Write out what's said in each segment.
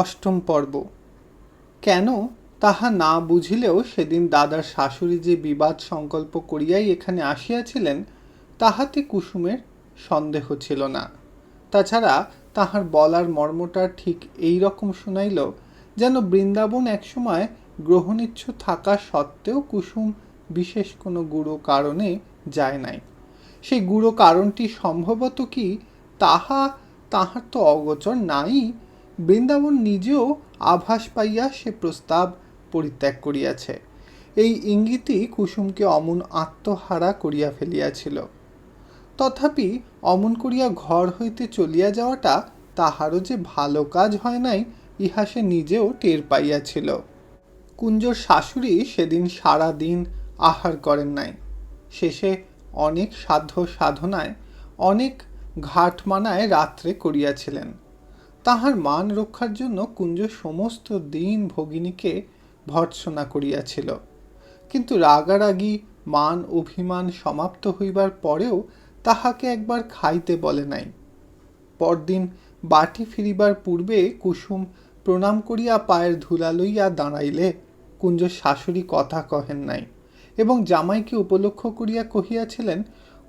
অষ্টম পর্ব। কেন তাহা না বুঝিলেও সেদিন দাদার শাশুড়ি যে বিবাদ সংকল্প করিয়াই এখানে আসিয়াছিলেন, তাহাতে কুসুমের সন্দেহ ছিল না। তাছাড়া তাহার বলার মর্মটা ঠিক এই রকম শুনাইল যেন বৃন্দাবন একসময় গ্রহণিচ্ছু থাকা সত্ত্বেও কুসুম বিশেষ কোনো গুরু কারণে যায় নাই। সেই গুরু কারণটি সম্ভবত কি, তাহা তাহার তো অগোচর নাই বৃন্দাবন নিজেও আভাস পাইয়া সে প্রস্তাব পরিত্যাগ করিয়াছে। এই ইঙ্গিতই কুসুমকে অমন আত্মহারা করিয়া ফেলিয়াছিল। তথাপি অমন করিয়া ঘর হইতে চলিয়া যাওয়াটা তাহারও যে ভালো কাজ হয় নাই, ইহা সে নিজেও টের পাইয়াছিল। কুঞ্জর শাশুড়ি সেদিন সারা দিন আহার করেন নাই। শেষে অনেক সাধ্য সাধনায়, অনেক ঘাটমানায় রাত্রে করিয়াছিলেন। তাহার মান রক্ষার জন্য কুঞ্জ সমস্ত দিন ভগিনীকে ভর্ৎসনা করিয়াছিল। কিন্তু রাগারাগি মান অভিমান সমাপ্ত হইবার পরেও তাহাকে একবার খাইতে বলে নাই। পরদিন বাটি ফিরিবার পূর্বে কুসুম প্রণাম করিয়া পায়ের ধুলা লইয়া দাঁড়াইলে কুঞ্জ শাশুড়ি কথা কহেন নাই এবং জামাইকে উপলক্ষ করিয়া কহিয়াছিলেন,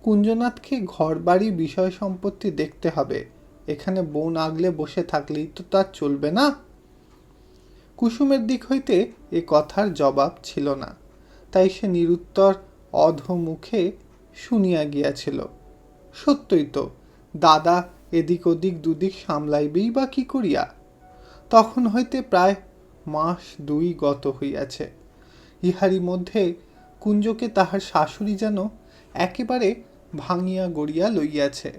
কুঞ্জনাথকে ঘরবাড়ি বিষয় সম্পত্তি দেখতে হবে। এখানে বোন আগলে বসে থাকলেই তো তার চলবে না। কুসুমের দিক হইতে এ কথার জবাব ছিল না। তাই সে নিরুত্তর অধমুখে শুনিয়া গিয়াছিল। সত্যই তো, দাদা এদিক ওদিক দুদিক সামলাইবেই বা কি করিয়া? তখন হইতে প্রায় মাস দুই গত হইয়াছে। ইহারি মধ্যে কুঞ্জকে তাহার শাশুড়ি যেন একেবারে ভাঙিয়া গড়িয়া লইয়াছে।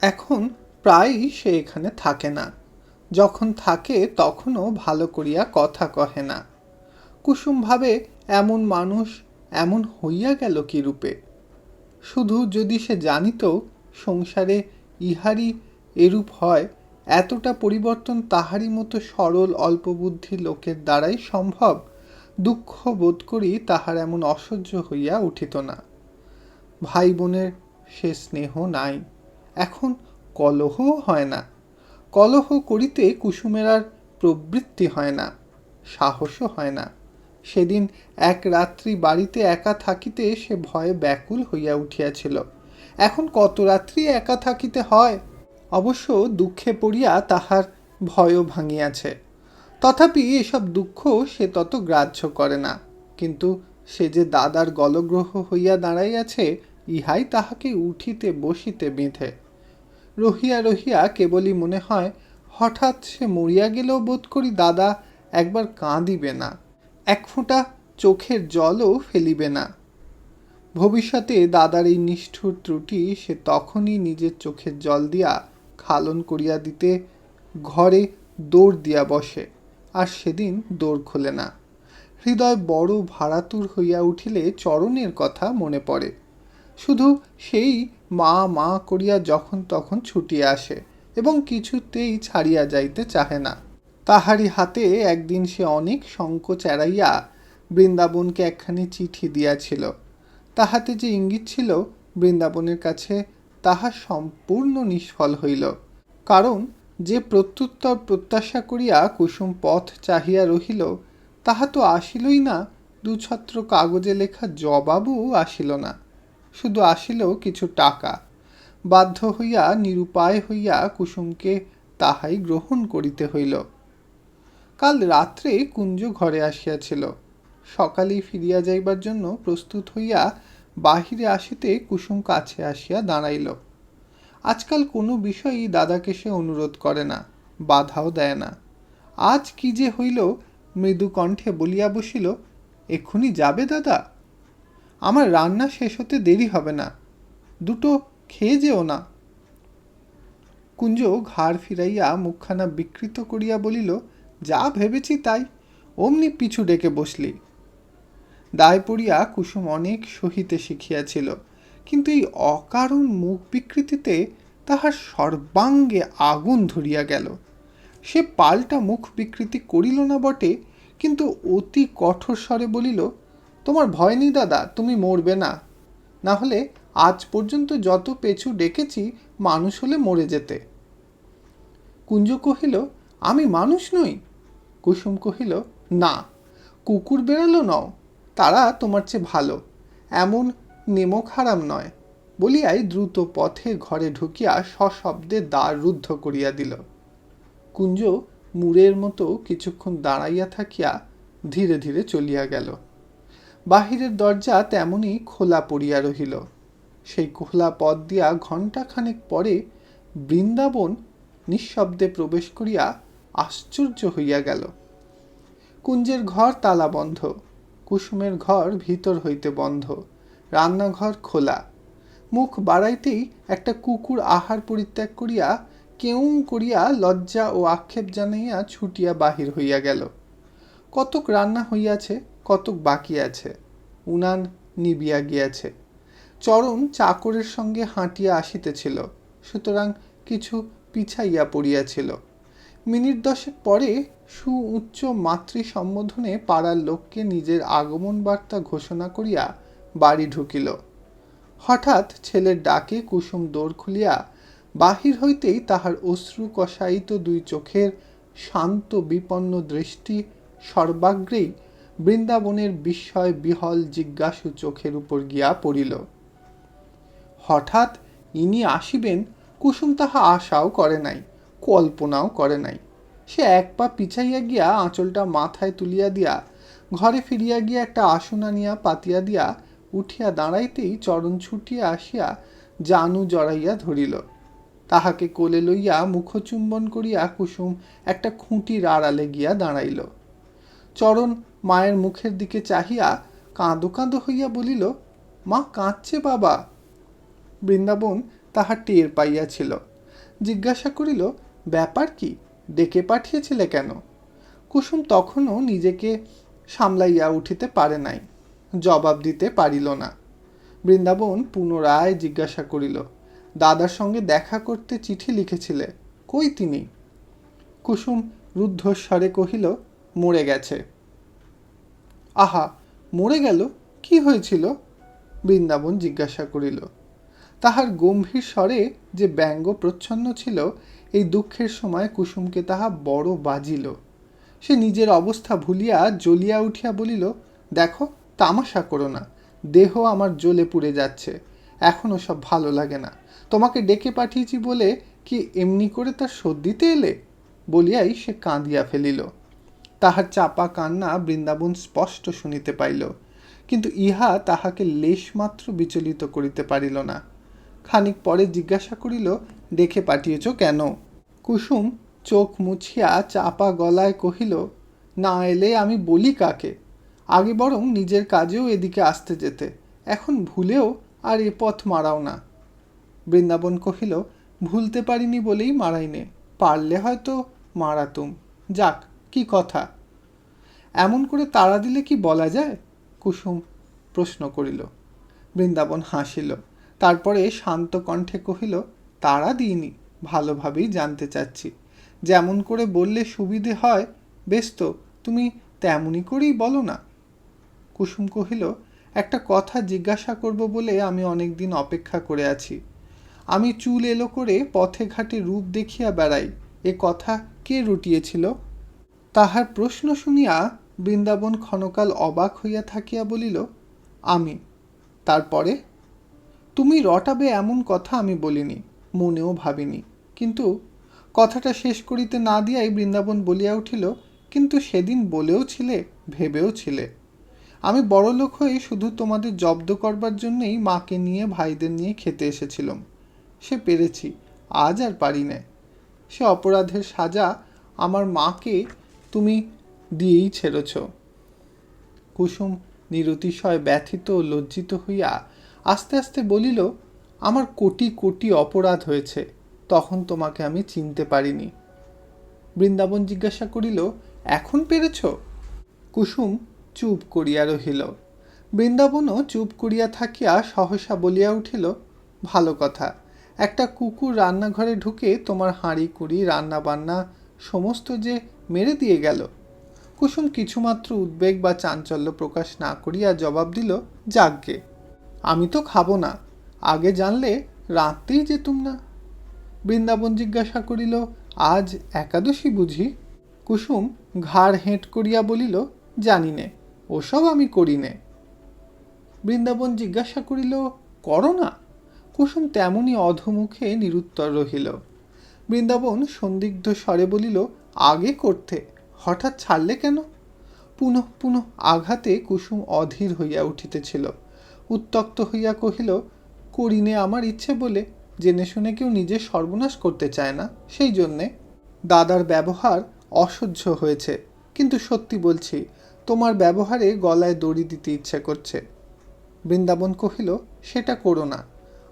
এখন প্রায়ই সে এখানে থাকে না। যখন থাকে, তখনও ভালো করিয়া কথা কহে না। কুসুম ভাবে, এমন মানুষ, এমন হইয়া গেল কি রূপে? শুধু যদি সে জানিত সংসারে ইহারি এরূপ হয়, এতটা পরিবর্তন তাহারই মতো সরল অল্পবুদ্ধি লোকের দ্বারাই সম্ভব? দুঃখ বোধ করি তাহার এমন অসহ্য হইয়া উঠিত না। ভাই বোনের সে স্নেহ নাই। এখন কলহও হয় না। কলহ করিতে কুসুমের আর প্রবৃত্তি হয় না, সাহসও হয় না। সেদিন এক রাত্রি বাড়িতে একা থাকিতে সে ভয়ে ব্যাকুল হইয়া উঠিয়াছিল। এখন কত রাত্রি একা থাকিতে হয়? অবশ্য দুঃখে পড়িয়া তাহার ভয়ও ভাঙিয়াছে। তথাপি এসব দুঃখ সে তত গ্রাহ্য করে না। কিন্তু সে যে দাদার গলগ্রহ হইয়া দাঁড়াইয়াছে, ইহাই তাহাকে উঠিতে বসিতে বেঁধে। রহিয়া রহিয়া কেবলই মনে হয়, হঠাৎ সে মরিয়া গেলেও বোধ করি দাদা একবার কাঁদিবে না। এক ফোঁটা চোখের জলও ফেলিবে না। ভবিষ্যতে দাদার এই নিষ্ঠুর ত্রুটি সে তখনই নিজের চোখের জল দিয়া খালন করিয়া দিতে, ঘরে দৌড় দিয়া বসে, আর সেদিন দৌড় খোলে না। হৃদয় বড় ভাড়াতুর হইয়া উঠিলে চরণের কথা মনে পড়ে। শুধু সেই মা মা করিয়া যখন তখন ছুটিয়া আসে এবং কিছুতেই ছাড়িয়া যাইতে চাহে না। তাহারই হাতে একদিন সে অনেক সংকোচ এড়াইয়া বৃন্দাবনকে একখানি চিঠি দিয়াছিল। তাহাতে যে ইঙ্গিত ছিল, বৃন্দাবনের কাছে তাহা সম্পূর্ণ নিষ্ফল হইল। কারণ যে প্রত্যুত্তর প্রত্যাশা করিয়া কুসুম পথ চাহিয়া রহিল, তাহা তো আসিলই না, দুছত্র কাগজে লেখা জবাবও আসিল না। শুধু আসিল কিছু টাকা। বাধ্য হইয়া, নিরুপায় হইয়া কুসুমকে তাহাই গ্রহণ করিতে হইল। কাল রাত্রে কুঞ্জ ঘরে আসিয়াছিল। সকালেই ফিরিয়া যাইবার জন্য প্রস্তুত হইয়া বাহিরে আসিতে কুসুম কাছে আসিয়া দাঁড়াইল। আজকাল কোনো বিষয়ই দাদাকে সে অনুরোধ করে না, বাধাও দেয় না। আজ কি যে হইল মৃদু কণ্ঠে বলিয়া বসিল, এক্ষুনি যাবে দাদা? আমার রান্না শেষ হতে দেরি হবে না। দুটো খেয়ে যেও না। কুঞ্জ ঘাড় ফিরাইয়া মুখখানা বিকৃত করিয়া বলিল, যা ভেবেছি তাই। অমনি পিছু ডেকে বসলি। দায় পড়িয়া কুসুম অনেক সহিতে শিখিয়াছিল, কিন্তু এই অকারণ মুখ বিকৃতিতে তাহার সর্বাঙ্গে আগুন ধরিয়া গেল। সে পাল্টা মুখ বিকৃতি করিল না বটে, কিন্তু অতি কঠোর স্বরে বলিল তোমার ভয় নেই দাদা, তুমি মরবে না। না হলে আজ পর্যন্ত যত পেছু ডেকেছি, মানুষ হলে মরে যেতে। কুঞ্জ কহিল, আমি মানুষ নই। কুসুম কহিল, না, কুকুর বেরোলো নও, তারা তোমার চেয়ে ভালো, এমন নেমক হারাম নয়, বলিয়াই দ্রুত পথে ঘরে ঢুকিয়া সশব্দে দ্বার রুদ্ধ করিয়া দিল। কুঞ্জ মুরের মতো কিছুক্ষণ দাঁড়াইয়া থাকিয়া ধীরে ধীরে চলিয়া গেল। বাহিরের দরজা তেমনি খোলা পড়িয়া রহিল। সেই খোলা পথ দিয়া ঘণ্টাখানেক পরে বৃন্দাবন নিঃশব্দে প্রবেশ করিয়া আশ্চর্য হইয়া গেল। কুঞ্জের ঘর তালা বন্ধ, কুসুমের ঘর ভিতর হইতে বন্ধ, রান্নাঘর খোলা। মুখ বাড়াইতেই একটা কুকুর আহার পরিত্যাগ করিয়া কেউ করিয়া লজ্জা ও আক্ষেপ জানাইয়া ছুটিয়া বাহির হইয়া গেল। কতক রান্না হইয়াছে কতক বাকি আছে? উনান নিবিয়া গিয়াছে। চরণ চাকরের সঙ্গে হাঁটিয়া আসিতেছিল, সুতরাং কিছু পিছাইয়া পড়িয়াছিল। মিনিট দশেক পরে সুউচ্চ মাতৃ সম্বোধনে পাড়ার লোককে নিজের আগমন বার্তা ঘোষণা করিয়া বাড়ি ঢুকিল। হঠাৎ ছেলের ডাকে কুসুম দৌড় খুলিয়া বাহির হইতেই তাহার অশ্রু কষায়িত দুই চোখের শান্ত বিপন্ন দৃষ্টি সর্বাগ্রেই বৃন্দাবনের বিস্ময় বিহল জিজ্ঞাসু চোখের উপর গিয়া পড়িল। হঠাৎ ইনি আসিবেন, কুসুম তাহা আশাও করে নাই, কল্পনাও করে নাই। সে এক পা পিছাইয়া গিয়া আঁচলটা মাথায় তুলিয়া দিয়া, ঘরে ফিরিয়া গিয়া একটা আসন আনিয়া পাতিয়া দিয়া উঠিয়া দাঁড়াইতেই চরণ ছুটিয়া আসিয়া জানু জড়াইয়া ধরিল। তাহাকে কোলে লইয়া মুখচুম্বন করিয়া কুসুম একটা খুঁটির আড়ালে গিয়া দাঁড়াইল। চরণ মায়ের মুখের দিকে চাহিয়া কাঁদো কাঁদো হইয়া বলিল, মা কাঁদছে বাবা। বৃন্দাবন তাহা টের পাইয়াছিল। জিজ্ঞাসা করিল, ব্যাপার কি? ডেকে পাঠিয়েছিলে কেন? কুসুম তখনও নিজেকে সামলাইয়া উঠিতে পারে নাই, জবাব দিতে পারিল না। বৃন্দাবন পুনরায় জিজ্ঞাসা করিল, দাদার সঙ্গে দেখা করতে চিঠি লিখেছিলে, কই তিনি? কুসুম রুদ্ধস্বরে কহিল, মরে গেছে। আহা, মরে গেল? কি হয়েছিল? বৃন্দাবন জিজ্ঞাসা করিল। তাহার গম্ভীর স্বরে যে ব্যঙ্গ প্রচ্ছন্ন ছিল, এই দুঃখের সময় কুসুমকে তাহা বড় বাজিল। সে নিজের অবস্থা ভুলিয়া জ্বলিয়া উঠিয়া বলিল, দেখো, তামাশা করো না। দেহ আমার জ্বলে পুড়ে যাচ্ছে। এখনও সব ভালো লাগে না। তোমাকে ডেকে পাঠিয়েছি বলে কি এমনি করে তার সর্দিতে এলে? বলিয়াই সে কাঁদিয়া ফেলিল। তাহার চাপা কান্না বৃন্দাবন স্পষ্ট শুনিতে পাইল, কিন্তু ইহা তাহাকে লেশমাত্র বিচলিত করিতে পারিল না। খানিক পরে জিজ্ঞাসা করিল, দেখে পাঠিয়েছ কেন? কুসুম চোখ মুছিয়া চাপা গলায় কহিল, না এলে আমি বলি কাকে? আগে বরং নিজের কাজেও এদিকে আসতে যেতে। এখন ভুলেও আর এ পথ মারাও না। বৃন্দাবন কহিল, ভুলতে পারিনি বলেই মারাইনে। পারলে হয়তো মারাতুম। যাক কি কথা? এমন করে তাড়া দিলে কি বলা যায়? কুসুম প্রশ্ন করিল। বৃন্দাবন হাসিল। তারপরে শান্ত কণ্ঠে কহিল তারা দিইনি, ভালোভাবেই জানতে চাচ্ছি। যেমন করে বললে সুবিধে হয়, বেশ তো, তুমি তেমনই করেই বলো না। কুসুম কহিল, একটা কথা জিজ্ঞাসা করব বলে আমি অনেক দিন অপেক্ষা করে আছি। আমি চুল এলো করে পথে ঘাটে রূপ দেখিয়া বেড়াই। এ কথা কে রুটিয়েছিল? তাহার প্রশ্ন শুনিয়া বৃন্দাবন ক্ষণকাল অবাক হইয়া থাকিয়া বলিল, আমি। তারপরে? তুমি রটাবে এমন কথা আমি বলিনি, মনেও ভাবিনি। কিন্তু কথাটা শেষ করিতে না দিয়াই বৃন্দাবন বলিয়া উঠিল, কিন্তু সেদিন বলেও ছিলে, ভেবেও ছিলে। আমি বড় লোক হয়ে শুধু তোমাদের জব্দ করবার জন্যেই মাকে নিয়ে, ভাইদের নিয়ে খেতে এসেছিলাম। সে পেরেছি, আজ আর পারি না। সে অপরাধের সাজা আমার মাকে তুমি দিয়েই ছেড়েছ। কুসুম নিরতিশয় ব্যথিত লজ্জিত হইয়া আস্তে আস্তে বলিল, আমার কোটি কোটি অপরাধ হয়েছে, তখন তোমাকে আমি চিনতে পারিনি। বৃন্দাবন জিজ্ঞাসা করিল, এখন পেরেছ? কুসুম চুপ করিয়া রহিল। বৃন্দাবনও চুপ করিয়া থাকিয়া সহসা বলিয়া উঠিল, ভালো কথা, একটা কুকুর রান্নাঘরে ঢুকে তোমার হাঁড়ি কুড়ি রান্না বান্না সমস্ত যে মেরে দিয়ে গেল। কুসুম কিছুমাত্র উদ্বেগ বা চাঞ্চল্য প্রকাশ না করিয়া জবাব দিল, যাকগে, আমি তো খাব না। আগে জানলে রাঁধতেই যেতুম না বৃন্দাবন জিজ্ঞাসা করিল, আজ একাদশী বুঝি কুসুম ঘাড় হেঁট করিয়া বলিল, জানি নে, ওসব আমি করি নে বৃন্দাবন জিজ্ঞাসা করিল, করো না কুসুম তেমনি অধমুখে নিরুত্তর রহিল। বৃন্দাবন সন্দিগ্ধ স্বরে বলিল আগে করতে। হঠাৎ ছাড়লে কেন? পুনঃ পুনঃ আঘাতে কুসুম অধীর হইয়া উঠিতেছিল। উত্তক্ত হইয়া কহিল, করিনে আমার ইচ্ছে বলে জেনে শুনে কেউ নিজের সর্বনাশ করতে চায় না, সেই জন্যে। দাদার ব্যবহার অসহ্য হয়েছে। কিন্তু সত্যি বলছি, তোমার ব্যবহারে গলায় দড়ি দিতে ইচ্ছে করছে বৃন্দাবন কহিল, সেটা করো না।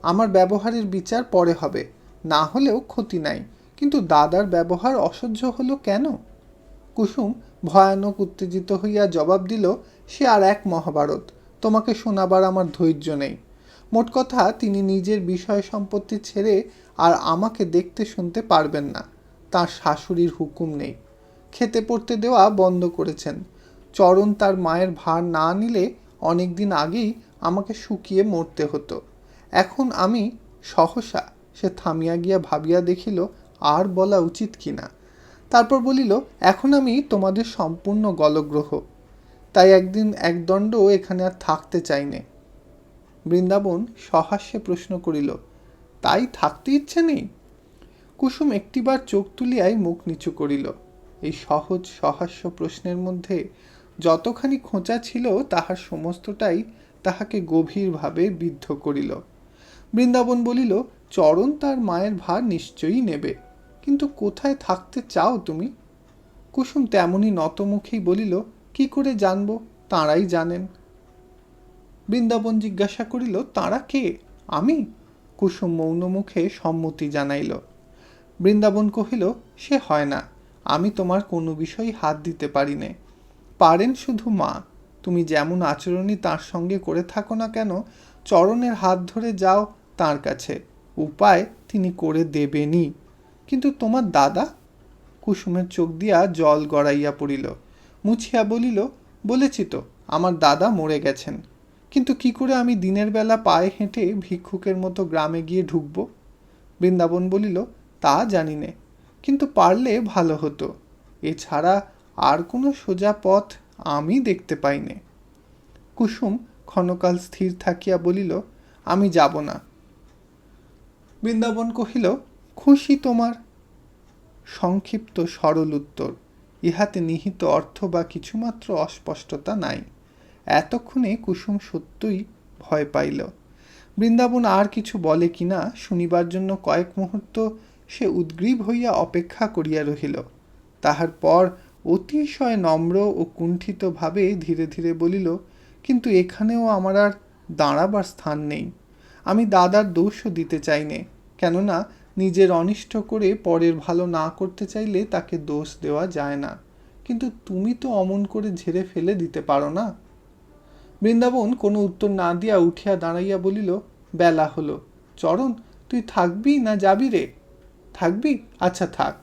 আমার ব্যবহারের বিচার পরে হবে। না হলেও ক্ষতি নাই। কিন্তু দাদার ব্যবহার অসহ্য হলো কেন? কুসুম ভয়ানক উত্তেজিত হইয়া জবাব দিল, সে আর এক মহাভারত, তোমাকে শোনাবার আমার ধৈর্য নেই। মোট কথা, তিনি নিজের বিষয় সম্পত্তি ছেড়ে আর আমাকে দেখতে শুনতে পারবেন না। তার শাশুড়ির হুকুম নেই। খেতে পড়তে দেওয়া বন্ধ করেছেন। চরণ তার মায়ের ভার না নিলে অনেক দিন আগেই আমাকে শুকিয়ে মরতে হতো। এখন আমি সহসা সে থামিয়া গিয়া ভাবিয়া দেখিল আর বলা উচিত কি না? তারপর বলিল, এখন আমি তোমাদের সম্পূর্ণ গলগ্রহ। তাই একদিন একদণ্ড এখানে আর থাকতে চাইনে বৃন্দাবন সহাস্যে প্রশ্ন করিল, তাই থাকতে ইচ্ছে নেই? কুসুম একটিবার চোখ তুলিয়াই মুখ নিচু করিল। এই সহজ সহাস্য প্রশ্নের মধ্যে যতখানি খোঁচা ছিল, তাহার সমস্তটাই তাহাকে গভীরভাবে বিদ্ধ করিল। বৃন্দাবন বলিল, চরণ তার মায়ের ভার নিশ্চয়ই নেবে। কিন্তু কোথায় থাকতে চাও তুমি? কুসুম তেমনি নতমুখেই বলিল, কি করে জানব? তাঁরাই জানেন। বৃন্দাবন জিজ্ঞাসা করিল, তাঁরা কে? আমি? কুসুম মৌন মুখে সম্মতি জানাইল। বৃন্দাবন কহিল, সে হয় না। আমি তোমার কোনো বিষয় হাত দিতে পারি নে। পারেন শুধু মা। তুমি যেমন আচরণই তার সঙ্গে করে থাকো না কেন, চরণের হাত ধরে যাও তার কাছে। উপায় তিনি করে দেবেনই। কিন্তু তোমার দাদা? কুসুমের চোখ দিয়া জল গড়াইয়া পড়িল। মুছিয়া বলিল, বলেছি তো, আমার দাদা মরে গেছেন। কিন্তু কি করে আমি দিনের বেলা পায়ে হেঁটে ভিক্ষুকের মতো গ্রামে গিয়ে ঢুকব? বৃন্দাবন বলিল, তা জানি নে, কিন্তু পারলে ভালো হতো। এছাড়া আর কোনো সোজা পথ আমি দেখতে পাইনে কুসুম ক্ষণকাল স্থির থাকিয়া বলিল, আমি যাব না। বৃন্দাবন কহিল খুশি তোমার? সংক্ষিপ্ত, সরল উত্তর। ইহাতে নিহিত অর্থ বা কিছুমাত্র অস্পষ্টতা নাই। এতক্ষণে কুসুম সত্যই ভয় পাইল। বৃন্দাবন আর কিছু বলে কিনা শুনিবার জন্য কয়েক মুহূর্ত সে উদ্গ্রীব হইয়া অপেক্ষা করিয়া রহিল। তাহার পর অতিশয় নম্র ও কুণ্ঠিতভাবে ধীরে ধীরে বলিল, কিন্তু এখানেও আমার আর দাঁড়াবার স্থান নেই। আমি দাদার দোষও দিতে চাই নে। কেননা নিজের অনিষ্ট করে পরের ভালো না করতে চাইলে তাকে দোষ দেওয়া যায় না। কিন্তু তুমি তো অমন করে ঝেড়ে ফেলে দিতে পারো না। বৃন্দাবন কোনো উত্তর না দিয়া উঠিয়া দাঁড়াইয়া বলিল, বেলা হলো। চরণ, তুই থাকবি না যাবি রে? থাকবি? আচ্ছা থাক।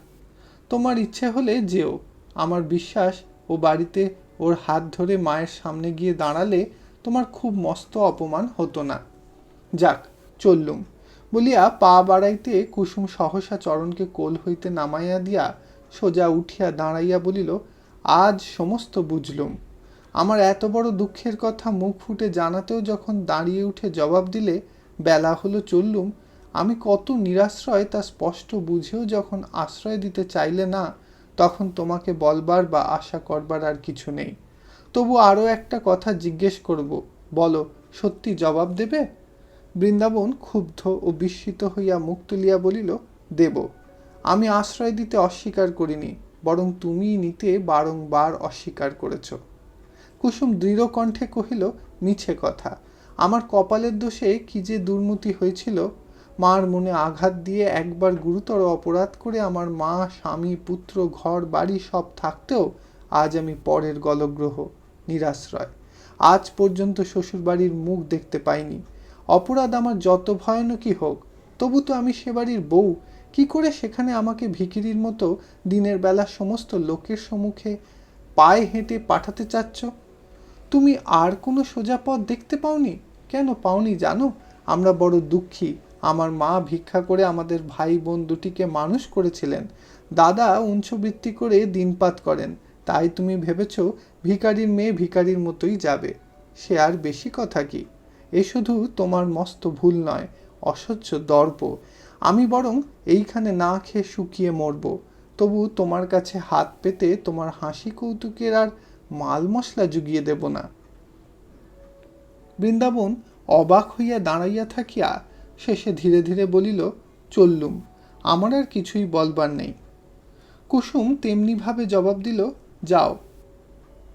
তোমার ইচ্ছে হলে যেও। আমার বিশ্বাস, ও বাড়িতে ওর হাত ধরে মায়ের সামনে গিয়ে দাঁড়ালে তোমার খুব মস্ত অপমান হতো না। যাক, চললুম। বলিয়া পা বাড়াইতে কুসুম সহসা চরণকে কোল হইতে নামাইয়া দিয়া সোজা উঠিয়া দাঁড়াইয়া বলিল, আজ সমস্ত বুঝলুম। আমার এত বড় দুঃখের কথা মুখ ফুটে জানাতেও যখন দাঁড়িয়ে উঠে জবাব দিলে, বেলা হলো চললুম। আমি কত নিরাশ্রয় তা স্পষ্ট বুঝেও যখন আশ্রয় দিতে চাইলে না, তখন তোমাকে বলবার বা আশা করবার আর কিছু নেই। তবু আরও একটা কথা জিজ্ঞেস করব। বলো, সত্যি জবাব দেবে? বৃন্দাবন ক্ষুব্ধ ও বিস্মিত হইয়া মুখ তুলিয়া বলিল, দেব, আমি আশ্রয় দিতে অস্বীকার করিনি, বরং তুমি নিতে বারংবার অস্বীকার করেছ কুসুম দৃঢ় কণ্ঠে কহিল, মিছে কথা, আমার কপালের দোষে কি যে দুর্মতি হয়েছিল, মার মনে আঘাত দিয়ে একবার গুরুতর অপরাধ করে আমার মা, স্বামী, পুত্র, ঘর, বাড়ি সব থাকতেও আজ আমি পরের গলগ্রহ, নিরাশ্রয়। আজ পর্যন্ত শ্বশুরবাড়ির মুখ দেখতে পাইনি অপরাধ আমার যত ভয়ানকই হোক, তবু তো আমি সে বাড়ির বউ। কি করে সেখানে আমাকে ভিকিরির মতো দিনের বেলা সমস্ত লোকের সম্মুখে পায়ে হেঁটে পাঠাতে চাচ্ছ? তুমি আর কোনো সোজা পথ দেখতে পাওনি? কেন পাওনি জানো? আমরা বড় দুঃখী। আমার মা ভিক্ষা করে আমাদের ভাই বোন দুটিকে মানুষ করেছিলেন। দাদা উঞ্চবৃত্তি করে দিনপাত করেন। তাই তুমি ভেবেছ ভিখারির মেয়ে ভিখারির মতোই যাবে। সে আর বেশি কথা কি? এ শুধু তোমার মস্ত ভুল নয়, অসহ্য দর্প। আমি বরং এইখানে না খেয়ে শুকিয়ে মরব। তবু তোমার কাছে হাত পেতে তোমার হাসি কৌতুকের আর মাল মশলা জুগিয়ে দেব না। বৃন্দাবন অবাক হইয়া দাঁড়াইয়া থাকিয়া শেষে ধীরে ধীরে বলিল, চললুম, আমার আর কিছুই বলবার নেই। কুসুম তেমনিভাবে জবাব দিল, যাও,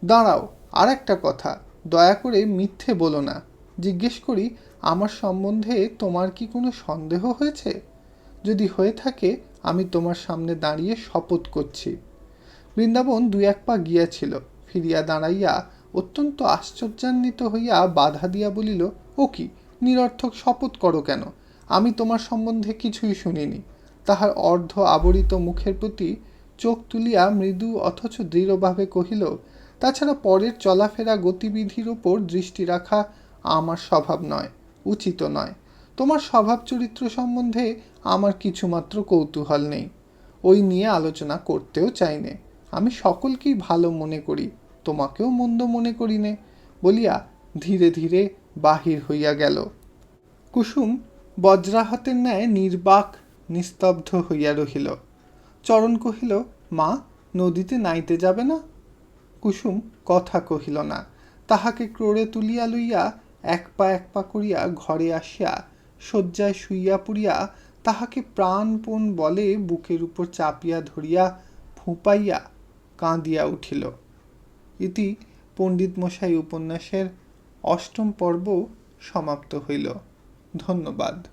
দাঁড়াও আর একটা কথা, দয়া করে মিথ্যে বলো না। জিজ্ঞেস করি, আমার সম্বন্ধে তোমার কি কোনো সন্দেহ হয়েছে? যদি হয়ে থাকে, আমি তোমার সামনে দাঁড়িয়ে শপথ করছি। বৃন্দাবন দুই এক পা গিয়াছিল, ফিরিয়া দাঁড়াইয়া অত্যন্ত আশ্চর্যান্বিত হইয়া বাধা দিয়া বলিল, ও কি, নিরর্থক শপথ করো কেন? আমি তোমার সম্বন্ধে কিছুই শুনিনি। তাহার অর্ধ আবরিত মুখের প্রতি চোখ তুলিয়া মৃদু অথচ দৃঢ়ভাবে কহিল, তাছাড়া পরের চলাফেরা গতিবিধির উপর দৃষ্টি রাখা আমার স্বভাব নয়, উচিত নয়। তোমার স্বভাব চরিত্র সম্বন্ধে আমার কিছুমাত্র কৌতূহল নেই। ওই নিয়ে আলোচনা করতেও চাইনে আমি সকলকেই ভালো মনে করি, তোমাকেও মন্দ মনে করি নে, বলিয়া ধীরে ধীরে বাহির হইয়া গেল। কুসুম বজ্রাহতের ন্যায় নির্বাক, নিস্তব্ধ হইয়া রহিল। চরণ কহিল, মা, নদীতে নাইতে যাবে না? কুসুম কথা কহিল না। তাহাকে ক্রোড়ে তুলিয়া লইয়া এক পা এক পা করিয়া ঘরে আসিয়া শয্যায় শুইয়া পড়িয়া তাহাকে প্রাণপণ বলে বুকের উপর চাপিয়া ধরিয়া ফুঁপাইয়া কাঁদিয়া উঠিল। ইতি পণ্ডিত মশাই উপন্যাসের অষ্টম পর্ব সমাপ্ত হইল। ধন্যবাদ।